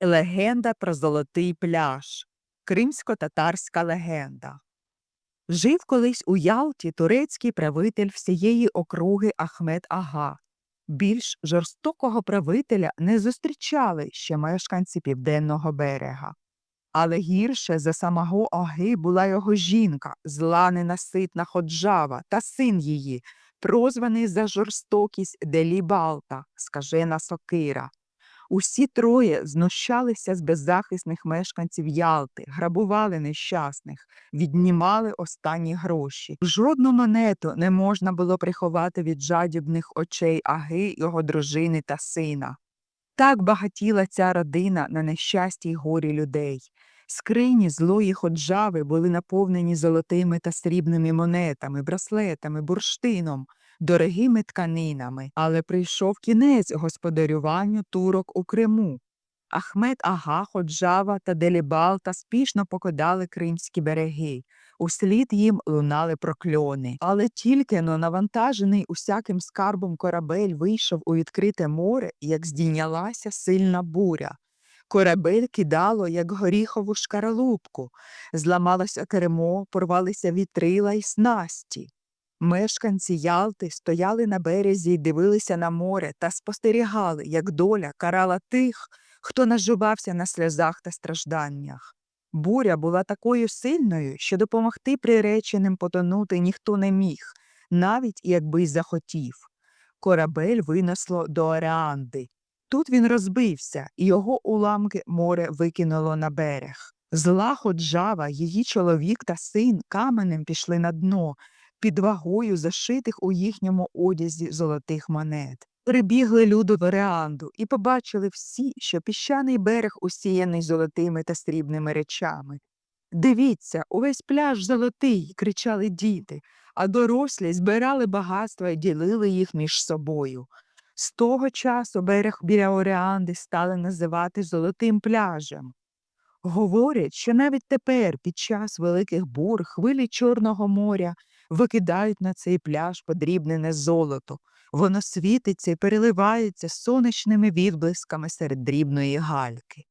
Легенда про золотий пляж. Кримсько-татарська легенда. Жив колись у Ялті турецький правитель всієї округи Ахмед Ага. Більш жорстокого правителя не зустрічали ще мешканці південного берега. Але гірше за самого Аги була його жінка, зла ненаситна ходжава та син її, прозваний за жорстокість Делібалта, скажена сокира. Усі троє знущалися з беззахисних мешканців Ялти, грабували нещасних, віднімали останні гроші. Жодну монету не можна було приховати від жадібних очей Аги, його дружини та сина. Так багатіла ця родина на нещасті й горі людей. Скрині злої ходжави були наповнені золотими та срібними монетами, браслетами, бурштином, дорогими тканинами, але прийшов кінець господарюванню турок у Криму. Ахмед Ага, Ходжава та Делібалта спішно покидали кримські береги. Услід їм лунали прокльони. Але тільки но навантажений усяким скарбом корабель вийшов у відкрите море, як здійнялася сильна буря. Корабель кидало, як горіхову шкаралупку, зламалося кермо, порвалися вітрила й снасті. Мешканці Ялти стояли на березі й дивилися на море та спостерігали, як доля карала тих, хто наживався на сльозах та стражданнях. Буря була такою сильною, що допомогти приреченим потонути ніхто не міг, навіть якби й захотів. Корабель винесло до Оріанди. Тут він розбився, і його уламки море викинуло на берег. Зла ходжава, її чоловік та син каменем пішли на дно, під вагою зашитих у їхньому одязі золотих монет. Прибігли люди вОреанду і побачили всі, що піщаний берег усіяний золотими та срібними речами. Дивіться, увесь пляж золотий, кричали діти, а дорослі збирали багатства і ділили їх між собою. З того часу берег біляОреанди стали називати Золотим пляжем. Говорять, що навіть тепер, під час великих бур, хвилі Чорного моря викидають на цей пляж подрібнене золото. Воно світиться і переливається сонячними відблисками серед дрібної гальки.